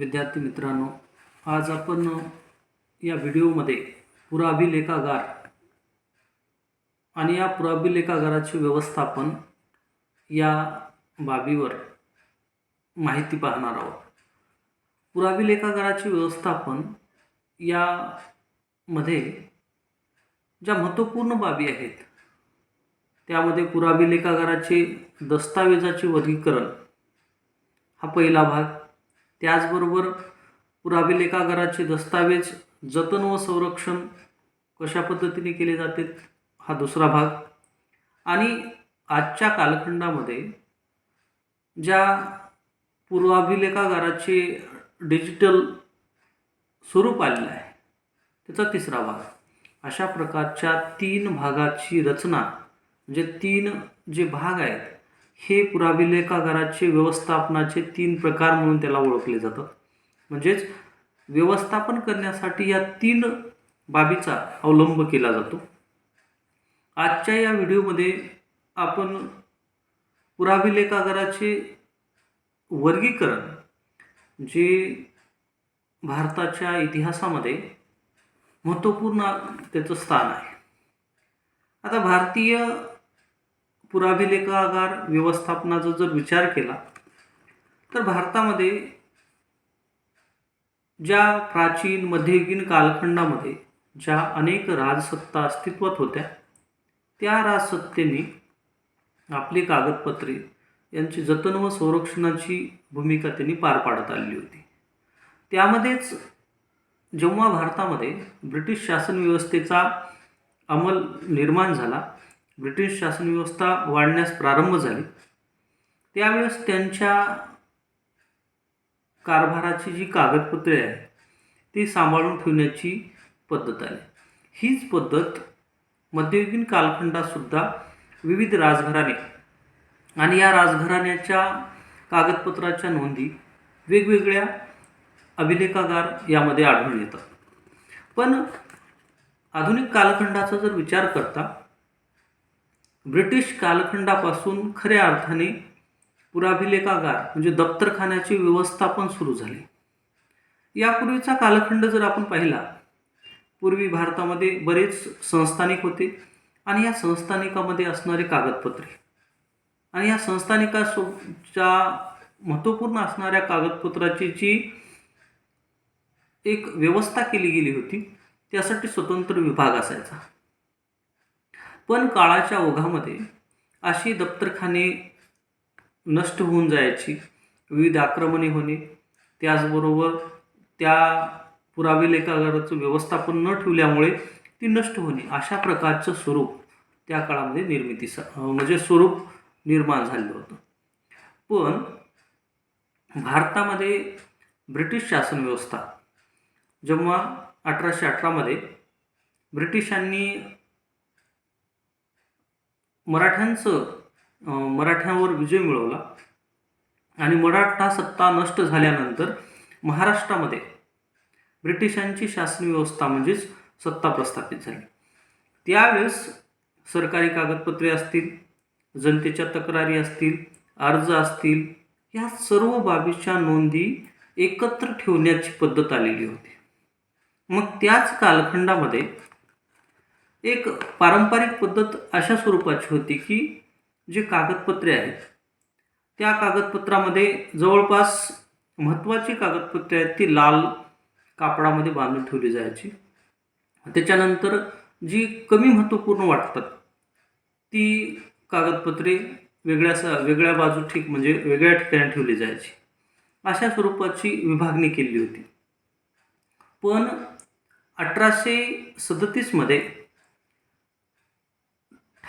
विद्यार्थी मित्रांनो आज आपण या व्हिडिओमध्ये पुराभिलेखागार आणि या पुराभिलेखागाराचे व्यवस्थापन या बाबीवर माहिती पाहणार आहोत. पुराभिलेखागाराचे व्यवस्थापन यामध्ये ज्या महत्त्वपूर्ण बाबी आहेत त्यामध्ये पुराभिलेखागाराचे दस्तावेजाचे वर्गीकरण हा पहिला भाग त्याचबरोबर पुराभिलेखागाराचे दस्तावेज जतन व संरक्षण कशा पद्धतीने केले जाते हा दुसरा भाग. आणि आजच्या कालखंडामध्ये ज्या पूर्वाभिलेखागाराचे डिजिटल स्वरूप आलेलं आहे त्याचा तिसरा भाग. अशा प्रकारच्या तीन भागाची रचना म्हणजे तीन जे भाग आहेत हे पुराभिलेखागाराचे व्यवस्थापनाचे तीन प्रकार म्हणून त्याला ओळखले जातात. म्हणजेच व्यवस्थापन करण्यासाठी या तीन बाबीचा अवलंब केला जातो. आजच्या या व्हिडिओमध्ये आपण पुराभिलेखागाराचे वर्गीकरण जे भारताच्या इतिहासामध्ये महत्त्वपूर्ण त्याचं स्थान आहे. आता भारतीय पुराभिलेखागार व्यवस्थापनाचा जर विचार केला तर भारतामध्ये ज्या प्राचीन मध्ययुगीन कालखंडामध्ये ज्या अनेक राजसत्ता अस्तित्वात होत्या त्या राजसत्तेने आपली कागदपत्रे यांची जतन व संरक्षणाची भूमिका त्यांनी पार पाडत आलेली होती. त्यामध्येच जेव्हा भारतामध्ये ब्रिटिश शासन व्यवस्थेचा अंमल निर्माण झाला ब्रिटिश शासन व्यवस्था वाढण्यास प्रारंभ झाली. त्यावेळेस त्यांच्या कारभाराची जी कागदपत्रे आहे ती सांभाळून ठेवण्याची पद्धत आहे हीच पद्धत मध्ययुगीन कालखंडातसुद्धा विविध राजघराणे आणि या राजघराण्याच्या कागदपत्राच्या नोंदी वेगवेगळ्या अभिलेखागार यामध्ये आढळून येतात. पण आधुनिक कालखंडाचा जर विचार करता ब्रिटिश कालखंडापासून खऱ्या अर्थाने पुराभिलेखागार म्हणजे दप्तरखान्याचे व्यवस्थापन सुरू झाले. यापूर्वीचा कालखंड जर आपण पाहिला पूर्वी भारतामध्ये बरेच संस्थानिक होते आणि या संस्थानिकामध्ये असणारे कागदपत्रे. आणि या संस्थानिकाच्या महत्त्वपूर्ण असणाऱ्या कागदपत्राची जी एक व्यवस्था केली गेली होती त्यासाठी स्वतंत्र विभाग असायचा. पण काळाच्या ओघामध्ये अशी दप्तरखाने नष्ट होऊन जायची विविध आक्रमणे होणे त्याचबरोबर त्या पुरावे लेखागाराचं व्यवस्थापन न ठेवल्यामुळे ती नष्ट होणे अशा प्रकारचं स्वरूप त्या काळामध्ये निर्मिती म्हणजे स्वरूप निर्माण झालेलं होतं. पण भारतामध्ये ब्रिटिश शासन व्यवस्था जेव्हा अठराशे अठरामध्ये ब्रिटिशांनी मराठ्यांचं मराठ्यांवर विजय मिळवला आणि मराठा सत्ता नष्ट झाल्यानंतर महाराष्ट्रामध्ये ब्रिटिशांची शासन व्यवस्था म्हणजेच सत्ता प्रस्थापित झाली. त्यावेळेस सरकारी कागदपत्रे असतील जनतेच्या तक्रारी असतील अर्ज असतील या सर्व बाबीच्या नोंदी एकत्र ठेवण्याची पद्धत आलेली होती. मग त्याच कालखंडामध्ये एक पारंपरिक पद्धत अशा स्वरूपाची होती की जे कागदपत्रे आहेत. त्या कागदपत्रामध्ये जवळपास महत्त्वाची कागदपत्रे आहेत ती लाल कापडामध्ये बांधून ठेवली जायची. त्याच्यानंतर जी कमी महत्त्वपूर्ण वाटतात ती कागदपत्रे वेगळ्या स वेगळ्या बाजू ठीक म्हणजे वेगळ्या ठिकाणी ठेवली जायची. अशा स्वरूपाची विभागणी केली होती. पण अठराशे सदतीसमध्ये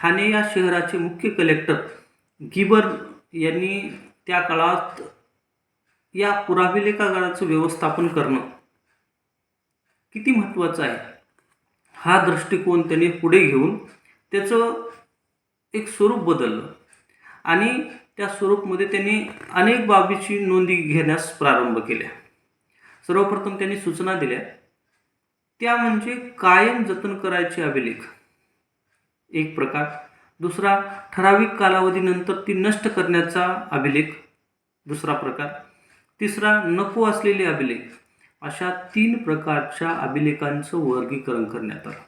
ठाणे या शहराचे मुख्य कलेक्टर गिबर यांनी त्या काळात या पुराभिलेखागाराचं व्यवस्थापन करणं किती महत्त्वाचं आहे? हा दृष्टिकोन त्याने पुढे घेऊन त्याचं एक स्वरूप बदललं. आणि त्या स्वरूपमध्ये त्यांनी अनेक बाबीची नोंदी घेण्यास प्रारंभ केल्या. सर्वप्रथम त्यांनी सूचना दिल्या. त्या म्हणजे कायम जतन करायचे अभिलेख. एक प्रकार. दुसरा ठराविक कालावधीनंतर ती नष्ट करण्याचा अभिलेख. दुसरा प्रकार. तिसरा नको असलेले अभिलेख. अशा तीन प्रकारच्या अभिलेखांचं वर्गीकरण करण्यात आलं.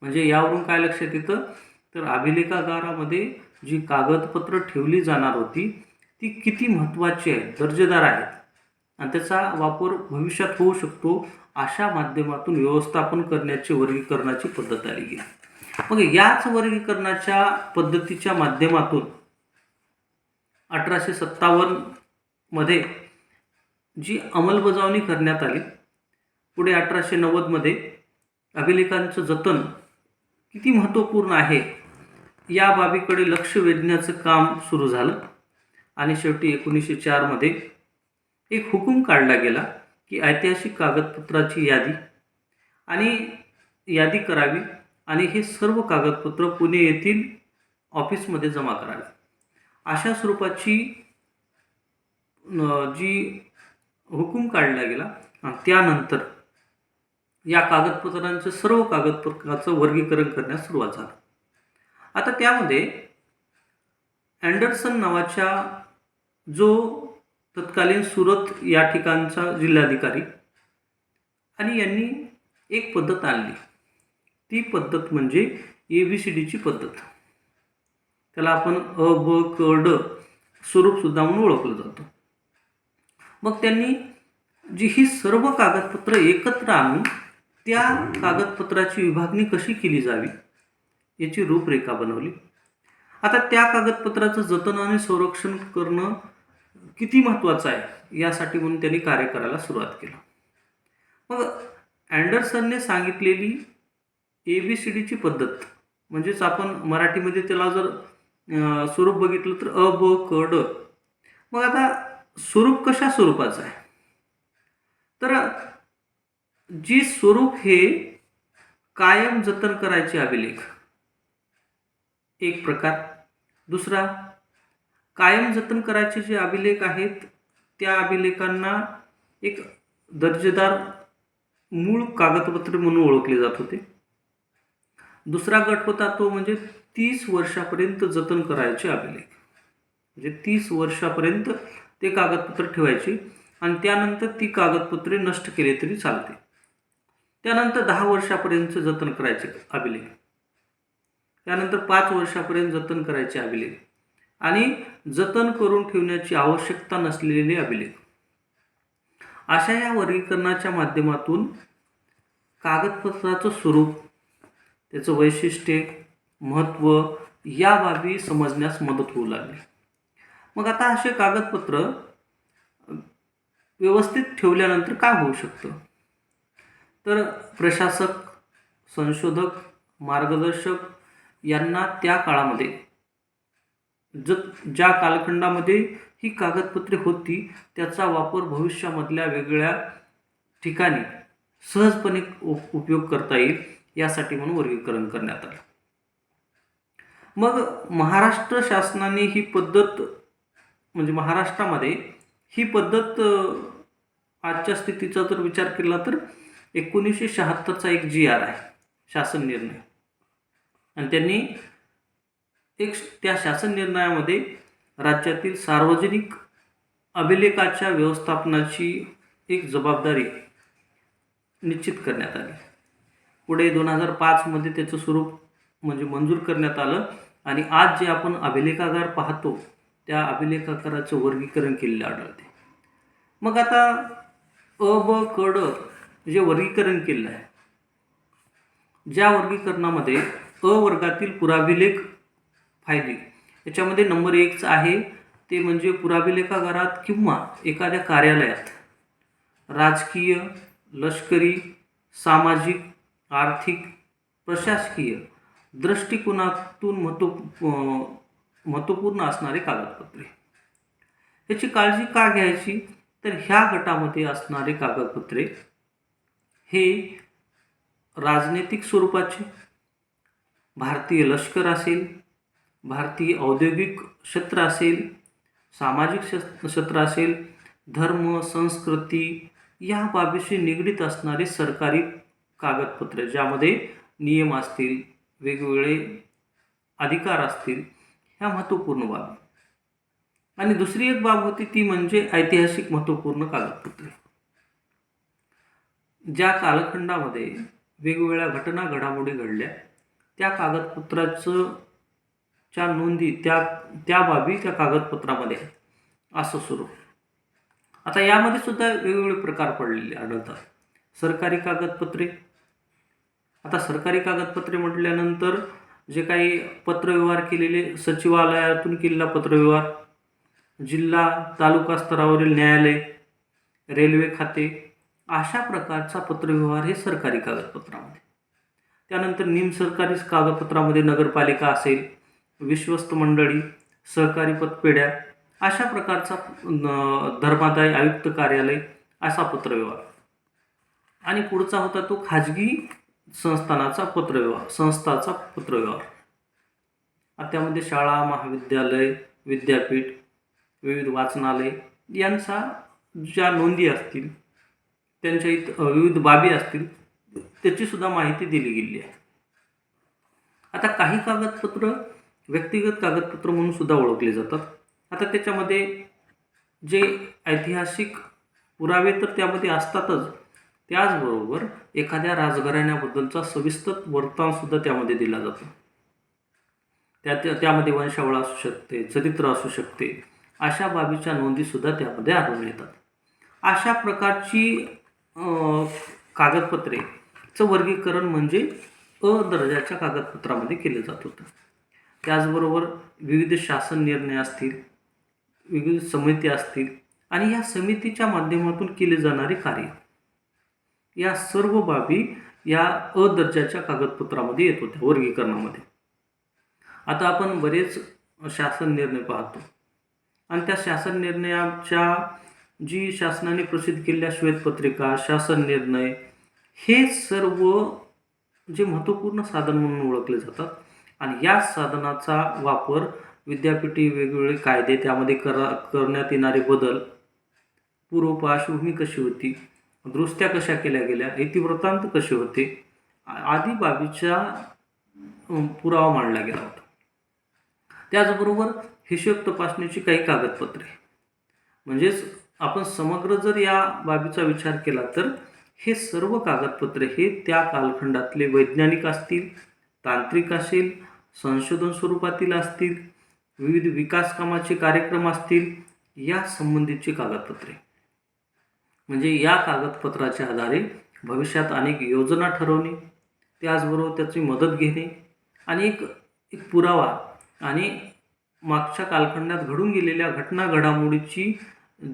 म्हणजे यावरून काय लक्षात येतं? तर अभिलेखागारामध्ये जी कागदपत्र ठेवली जाणार होती ती किती महत्त्वाची आहे दर्जेदार आहेत? आणि त्याचा वापर भविष्यात होऊ शकतो अशा माध्यमातून व्यवस्थापन करण्याची वर्गीकरणाची पद्धत आली गेली. मग याच वर्गीकरणाच्या पद्धतीच्या माध्यमातून अठराशे सत्तावन्नमध्ये जी अंमलबजावणी करण्यात आली पुढे अठराशे नव्वदमध्ये अभिलेखांचं जतन किती महत्त्वपूर्ण आहे या बाबीकडे लक्ष वेधण्याचं काम सुरू झालं आणि शेवटी एकोणीसशे चारमध्ये एक हुकूम काढला गेला की ऐतिहासिक कागदपत्राची यादी आणि यादी करावी आणि हे सर्व कागदपत्र पुणे येथील ऑफिसमध्ये जमा करावे. अशा स्वरूपाची जी हुकूम काढला गेला त्यानंतर या कागदपत्रांचं सर्व कागदपत्राचं वर्गीकरण करण्यास सुरुवात झाली. आता त्यामध्ये अँडरसन नावाच्या जो तत्कालीन सुरत या ठिकाणचा जिल्हाधिकारी आणि यांनी एक पद्धत आणली. ती पद्धत म्हणजे ए बी सी डीची पद्धत. त्याला आपण अ ब क ड स्वरूपसुद्धा म्हणून ओळखलं जातं. मग त्यांनी जी ही सर्व कागदपत्र एकत्र आणून त्या कागदपत्राची विभागणी कशी केली जावी याची रूपरेखा बनवली. आता त्या कागदपत्राचं जतन आणि संरक्षण करणं किती महत्त्वाचं आहे यासाठी म्हणून त्यांनी कार्य करायला सुरुवात केलं. मग अँडरसनने सांगितलेली ए बी सी डीची पद्धत. म्हणजेच आपण मराठीमध्ये त्याला जर स्वरूप बघितलं तर अ ब क ड. मग आता स्वरूप कशा स्वरूपाचं आहे? तर जी स्वरूप हे कायम जतन करायचे अभिलेख. एक प्रकार. दुसरा कायम जतन करायचे जे अभिलेख आहेत त्या अभिलेखांना एक दर्जेदार मूळ कागदपत्र म्हणून ओळखले जात होते. दुसरा गट होता तो म्हणजे तीस वर्षापर्यंत जतन करायचे अभिलेख. म्हणजे तीस वर्षापर्यंत ते कागदपत्र ठेवायचे आणि त्यानंतर ती कागदपत्रे नष्ट केले तरी चालते. त्यानंतर दहा वर्षापर्यंत जतन करायचे अभिलेख. त्यानंतर पाच वर्षापर्यंत जतन करायचे अभिलेख. आणि जतन करून ठेवण्याची आवश्यकता नसलेले अभिलेख. अशा या वर्गीकरणाच्या माध्यमातून कागदपत्राचं स्वरूप त्याचं वैशिष्ट्ये महत्त्व या बाबी समजण्यास मदत होऊ लागली. मग आता असे कागदपत्र व्यवस्थित ठेवल्यानंतर काय होऊ शकतं? तर प्रशासक संशोधक मार्गदर्शक यांना त्या काळामध्ये ज ज्या कालखंडामध्ये ही कागदपत्रे होती त्याचा वापर भविष्यामधल्या वेगळ्या ठिकाणी सहजपणे उप उपयोग करता येईल. यासाठी म्हणून वर्गीकरण करण्यात आलं. मग महाराष्ट्र शासनाने ही पद्धत म्हणजे महाराष्ट्रामध्ये ही पद्धत आजच्या स्थितीचा जर विचार केला तर एकोणीसशे शहात्तरचा एक जी आर आहे शासन निर्णय. आणि त्यांनी एक त्या शासन निर्णयामध्ये राज्यातील सार्वजनिक अभिलेखाच्या व्यवस्थापनाची एक जबाबदारी निश्चित करण्यात आली. पुढे दोन हजार पाचमध्ये त्याचं स्वरूप म्हणजे मंजूर करण्यात आलं. आणि आज जे आपण अभिलेखागार पाहतो त्या अभिलेखागाराचं वर्गीकरण केलेलं आढळते. मग आता अ ब कड जे वर्गीकरण केलेलं आहे ज्या वर्गीकरणामध्ये अ वर्गातील पुराभिलेख फायदे याच्यामध्ये नंबर एकचं आहे ते म्हणजे पुराभिलेखागारात किंवा एखाद्या कार्यालयात राजकीय लष्करी सामाजिक आर्थिक प्रशासकीय दृष्टिकोनातून महत्त्व महत्त्वपूर्ण असणारे कागदपत्रे. याची काळजी का घ्यायची? तर ह्या गटामध्ये असणारे कागदपत्रे हे राजनैतिक स्वरूपाचे. भारतीय लष्कर असेल भारतीय औद्योगिक क्षेत्र असेल सामाजिक क्षेत्र असेल धर्म संस्कृती या बाबीशी निगडीत असणारे सरकारी कागदपत्रे ज्यामध्ये नियम असतील वेगवेगळे अधिकार असतील ह्या महत्त्वपूर्ण बाबी. आणि दुसरी एक बाब होती ती म्हणजे ऐतिहासिक महत्त्वपूर्ण कागदपत्रे. ज्या कालखंडामध्ये वेगवेगळ्या घटना घडामोडी घडल्या त्या कागदपत्राचं च्या नोंदी त्या त्या बाबी त्या कागदपत्रामध्ये असं सुरू. आता यामध्ये सुद्धा वेगवेगळे प्रकार पडलेले आढळतात. सरकारी कागदपत्रे आता सरकारी कागदपत्रे म्हटल्यानंतर जे काही पत्रव्यवहार केलेले सचिवालयातून केलेला पत्रव्यवहार जिल्हा तालुका स्तरावरील न्यायालय रेल्वे खाते अशा प्रकारचा पत्रव्यवहार हे सरकारी कागदपत्रामध्ये. त्यानंतर निमसरकारी कागदपत्रामध्ये नगरपालिका असेल विश्वस्त मंडळी सहकारी पतपेढ्या अशा प्रकारचा धर्मादाय आयुक्त कार्यालय असा पत्रव्यवहार. आणि पुढचा होता तो खाजगी संस्थानाचा पत्रव्यवहार संस्थाचा पत्रव्यवहार आता त्यामध्ये शाळा महाविद्यालय विद्यापीठ विविध वाचनालय यांचा ज्या नोंदी असतील त्यांच्या इत विविध बाबी असतील त्याची सुद्धा माहिती दिली गेली आहे. आता काही कागदपत्र व्यक्तिगत कागदपत्र म्हणून सुद्धा ओळखले जातात. आता त्याच्यामध्ये जे ऐतिहासिक पुरावे तर त्यामध्ये असतातच त्याचबरोबर एखाद्या राजघराण्याबद्दलचा सविस्तर वृत्तांतसुद्धा त्यामध्ये दिला जातो. त्या त्यामध्ये वंशावळ असू शकते चरित्र असू शकते अशा बाबीच्या नोंदीसुद्धा त्यामध्ये आढळून येतात. अशा प्रकारची कागदपत्रेचं वर्गीकरण म्हणजे अ दर्जाच्या कागदपत्रामध्ये केलं जात होतं. त्याचबरोबर विविध शासन निर्णय असतील विविध समिती असतील आणि या समितीच्या माध्यमातून केले जाणारे कार्य. या सर्व बाबी या अ दर्जाच्या कागदपत्रामध्ये येत होत्या वर्गीकरणामध्ये. आता आपण बरेच शासन निर्णय पाहतो. आणि त्या शासन निर्णयाच्या जी शासनाने प्रसिद्ध केलेल्या श्वेतपत्रिका शासन निर्णय हे सर्व जे महत्त्वपूर्ण साधन म्हणून ओळखले जातात. आणि या साधनाचा वापर विद्यापीठी वेगवेगळे कायदे त्यामध्ये करा करण्यात येणारे बदल पूर्व पार्श्वभूमी कशी होती दुरुस्त्या कशा केल्या गेल्या इतिवृत्तांत कसे होते आदी बाबीचा पुरावा मांडला गेला होता. त्याचबरोबर हिशोब तपासणीची काही कागदपत्रे. म्हणजेच आपण समग्र जर या बाबीचा विचार केला तर हे सर्व कागदपत्रे हे त्या कालखंडातले वैज्ञानिक असतील तांत्रिक असेल संशोधन स्वरूपातील असतील विविध विकास कामाचे कार्यक्रम असतील या संबंधितची कागदपत्रे. म्हणजे या कागदपत्राच्या आधारे भविष्यात अनेक योजना ठरवणे त्याचबरोबर त्याची मदत घेणे आणि एक एक पुरावा आणि मागच्या कालखंडात घडून गेलेल्या घटना घडामोडीची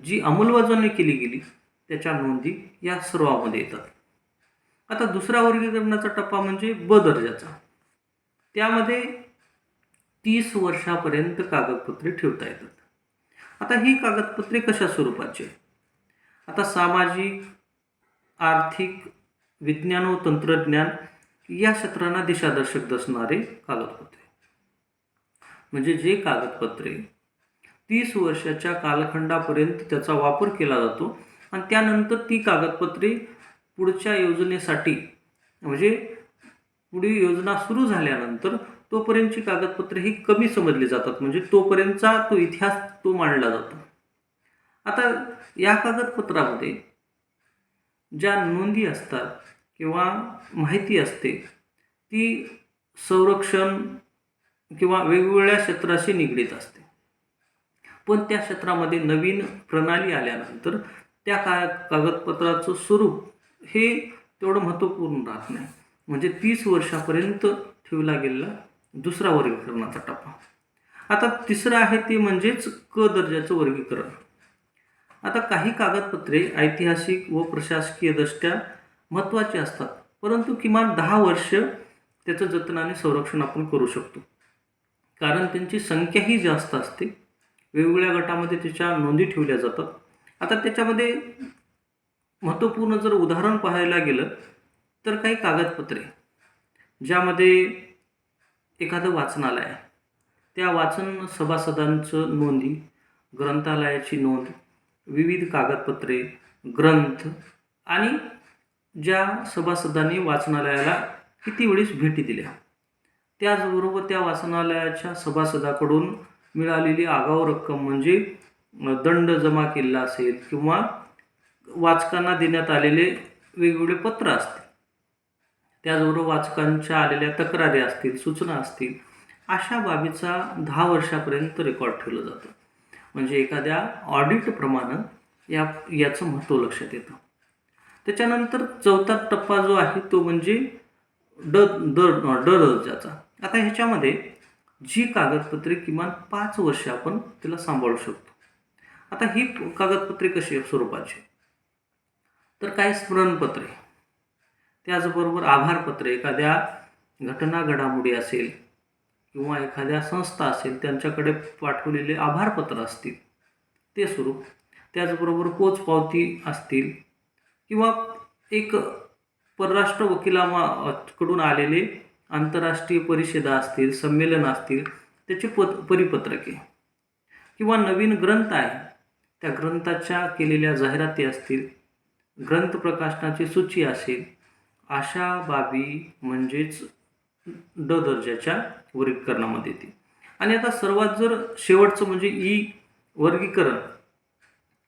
जी अंमलबजावणी केली गेली त्याच्या नोंदी या सर्वामध्ये येतात. आता दुसरा वर्गीकरणाचा टप्पा म्हणजे ब दर्जाचा. त्यामध्ये तीस वर्षापर्यंत कागदपत्रे ठेवता येतात. आता ही कागदपत्रे कशा स्वरूपाची आहेत? आता सामाजिक आर्थिक विज्ञान व तंत्रज्ञान या क्षेत्रांना दिशादर्शक असणारे कागदपत्रे. म्हणजे जे कागदपत्रे तीस वर्षाच्या कालखंडापर्यंत त्याचा वापर केला जातो आणि त्यानंतर ती कागदपत्रे पुढच्या योजनेसाठी म्हणजे पुढील योजना सुरू झाल्यानंतर तोपर्यंतची कागदपत्रे ही कमी समजली जातात. म्हणजे तोपर्यंतचा तो इतिहास तो मांडला जातो. आता या कागदपत्रामध्ये ज्या नोंदी असतात किंवा माहिती असते ती संरक्षण किंवा वेगवेगळ्या क्षेत्राशी निगडीत असते. पण त्या क्षेत्रामध्ये नवीन प्रणाली आल्यानंतर त्या का कागदपत्राचं स्वरूप हे तेवढं महत्त्वपूर्ण राहत नाही. म्हणजे तीस वर्षापर्यंत ठेवला गेलेला दुसरा वर्गीकरणाचा टप्पा. आता तिसरं आहे ते म्हणजेच क दर्जाचं वर्गीकरण. आता काही कागदपत्रे ऐतिहासिक व प्रशासकीय दृष्ट्या महत्त्वाची असतात परंतु किमान दहा वर्ष त्याचं जतनाने संरक्षण आपण करू शकतो. कारण त्यांची संख्याही जास्त असते. वेगवेगळ्या गटामध्ये त्याच्या नोंदी ठेवल्या जातात. आता त्याच्यामध्ये महत्त्वपूर्ण जर उदाहरण पाहायला गेलं तर काही कागदपत्रे ज्यामध्ये एखादं वाचनालय आहे. त्या वाचन सभासदांचं नोंदी ग्रंथालयाची नोंद विविध कागदपत्रे ग्रंथ आणि ज्या सभासदांनी वाचनालयाला किती वेळेस भेटी दिल्या. त्याचबरोबर त्या वाचनालयाच्या सभासदाकडून मिळालेली आगाऊ रक्कम म्हणजे दंड जमा केलेला असेल किंवा वाचकांना देण्यात आलेले वेगवेगळे पत्र असतील. त्याचबरोबर वाचकांच्या आलेल्या तक्रारी असतील सूचना असतील अशा बाबीचा दहा वर्षापर्यंत रेकॉर्ड ठेवलं जातं. म्हणजे एखाद्या ऑडिटप्रमाणे या याचं महत्त्व लक्षात येतं. त्याच्यानंतर चौथा टप्पा जो आहे तो म्हणजे ड दर ड दर्जाचा. आता ह्याच्यामध्ये जी कागदपत्रे किमान पाच वर्ष आपण तिला सांभाळू शकतो. आता ही कागदपत्रे कशी स्वरूपाची. तर काही स्मरणपत्रे? त्याचबरोबर आभारपत्रे. एखाद्या घटना घडामोडी असेल किंवा एखाद्या संस्था असेल त्यांच्याकडे पाठवलेले आभारपत्र असतील ते स्वरूप त्याचबरोबर पोचपावती असतील किंवा एक परराष्ट्र वकिलाकडून आलेले आंतरराष्ट्रीय परिषदा असतील संमेलन असतील त्याची पत परिपत्रके किंवा नवीन ग्रंथ आहे त्या ग्रंथाच्या केलेल्या जाहिराती असतील ग्रंथ प्रकाशनाची सूची असेल अशा बाबी म्हणजेच ड दर्जाच्या वर्गीकरणामध्ये येते. आणि आता सर्वात जर शेवटचं म्हणजे ई वर्गीकरण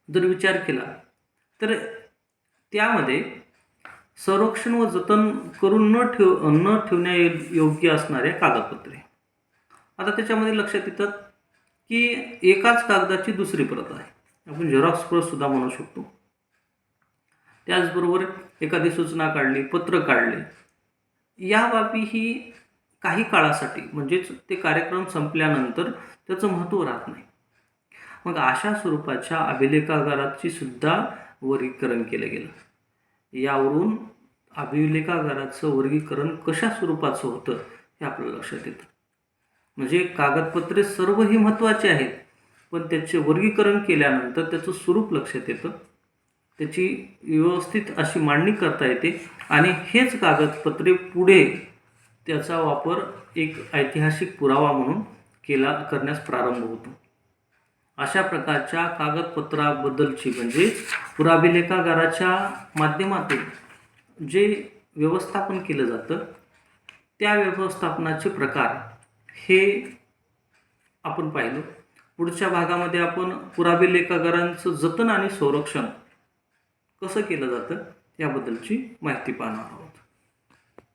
जर विचार केला तर त्यामध्ये संरक्षण व जतन करून न ठेव न ठेवण्या योग्य असणाऱ्या कागदपत्रे. आता त्याच्यामध्ये लक्षात येतात की एकाच कागदाची दुसरी प्रत आहे. आपण झेरॉक्स प्रत सुद्धा म्हणू शकतो. त्याचबरोबर एखादी सूचना काढली पत्र काढले या बाबी ही काही काळासाठी म्हणजेच ते कार्यक्रम संपल्यानंतर त्याचं महत्त्व राहत नाही. मग अशा स्वरूपाच्या अभिलेखागाराची सुद्धा वर्गीकरण केलं गेलं. यावरून अभिलेखागाराचं वर्गीकरण कशा स्वरूपाचं होतं हे आपल्याला लक्षात येतं. म्हणजे कागदपत्रे सर्व ही महत्त्वाचे आहेत पण त्याचे वर्गीकरण केल्यानंतर त्याचं स्वरूप लक्षात येतं. त्याची व्यवस्थित अशी मांडणी करता येते. आणि हेच कागदपत्रे पुढे त्याचा वापर एक ऐतिहासिक पुरावा म्हणून केला करण्यास प्रारंभ होतो. अशा प्रकारच्या कागदपत्राबद्दलची म्हणजे पुराभिलेखागाराच्या माध्यमातून जे व्यवस्थापन केलं जातं त्या व्यवस्थापनाचे प्रकार हे आपण पाहिलं. पुढच्या भागामध्ये आपण पुराभिलेखागारांचं जतन आणि संरक्षण कसं केलं जातं याबद्दलची माहिती पाहणार आहोत.